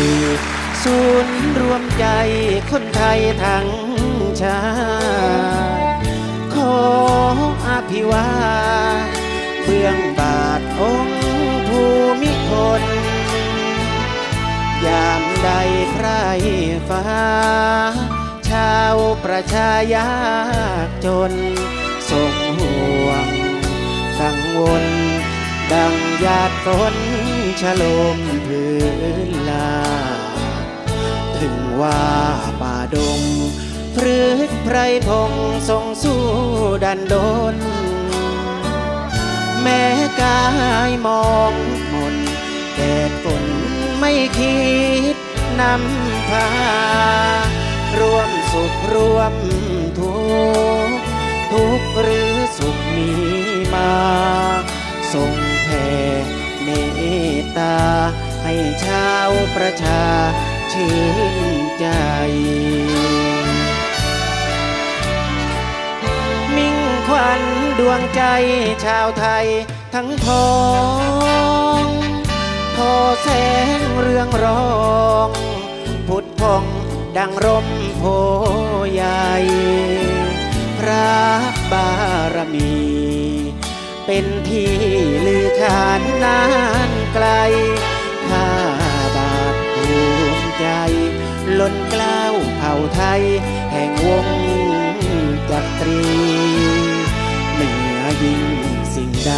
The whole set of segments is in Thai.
ย ศูนย์รวมใจคนไทยทั้งชาติขออภิวาเบื้องบาทองค์ภูมิพลยามใดใครฟ้า ชาวประชายากจนทรงห่วงกังวล ดังหยาดฝนชะลมพื้นลา ถึงว่าป่าดงพฤกไพรพงทรงสู้ดันโดน แม้กายมองมนแดดฝนไม่คิดนำพา ร่วมสุขร่วมทุกทุกหรือสุขมีมาทรง ผ่เมตตา ให้ชาวประชาชื่นใจ มิ่งขวัญดวงใจชาวไทยทั้งพ้องพอแสงเรืองรอง พุทธพงดังร่มโพใหญ่ พระบารมี เป็นที่ลือขานนานไกล ข้าบาทภูมิใจ ล้นกล้าวเผ่าไทย แห่งวงจักรีเหนือยิ่งสิ่งใด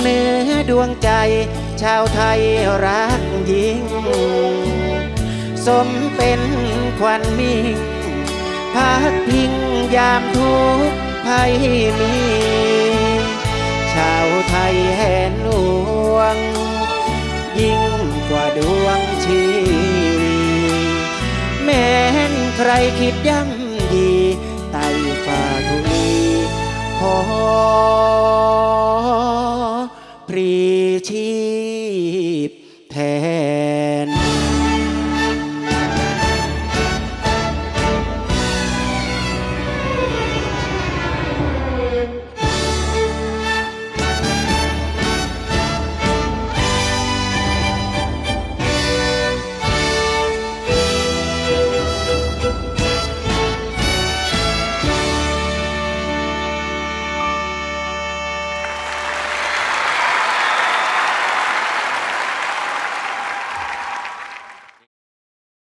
เนื้อดวงใจ ชาวไทยรักยิ่ง สมเป็นควันมิ่งพักพิงยามทุกภัยมีาวไทยแห่นหลวง ยิ่งกว่าดวงชีวีแม้นใครคิดย่ำดีไต่ฝ่าทุลีขอ